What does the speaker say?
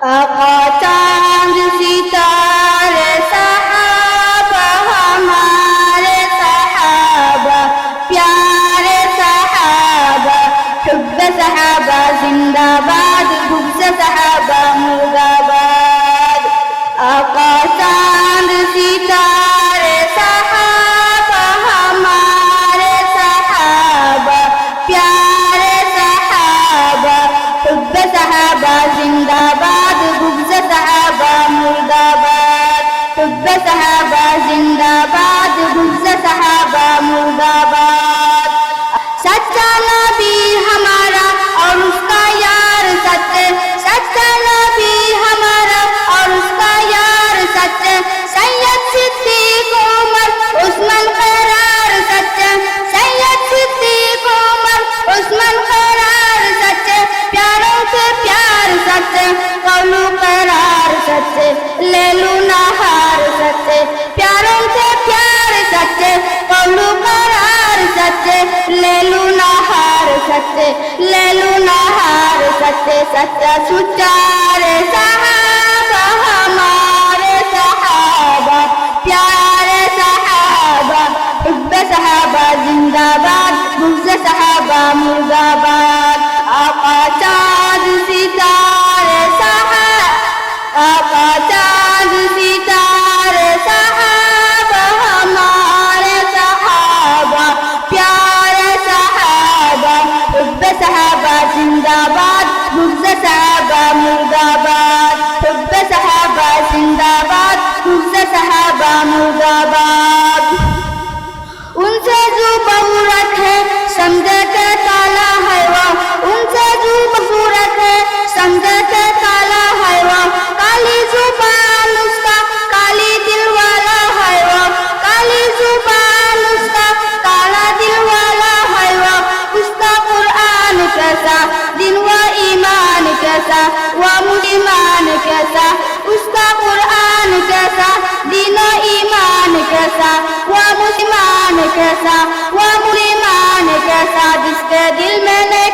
आका चाँद सितारे सहाबा हमारे सहाबा प्यारे जिंदाबाद हुब्ब जिंदाबाद। हुब्ब सहाबा, मुर्दाबाद। सच्चा हमारा और उसका यार सच्चे सच्चा और उसका यार सच्चे सैयद उमर, उस्मान करार सच्चे सैयद सिद्दीक उमर, उस्मान करार सच्चे प्यारों से प्यार सच्चे कौलू करार ले लू प्यारों से प्यार सच्चे, कौलू करार सच्चे, ले लू नहार सच्चे, ले लू नहार सच्चे, सच्चा सुचारे सहाबा, हमारे सहाबा, प्यारे सहाबा, हुब्ब सहाबा, जिंदाबाद हुब्ब सहाबा, मुर्दाबाद। सहाबा जिंदाबाद हुब्ब सहाबा मुर्दाबाद. हुब्ब सहाबा जिंदाबाद हुब्ब सहाबा मुर्दाबाद. कैसा हुआ मुसलमान कैसा हुआ मुसलमान कैसा जिसके दिल में नहीं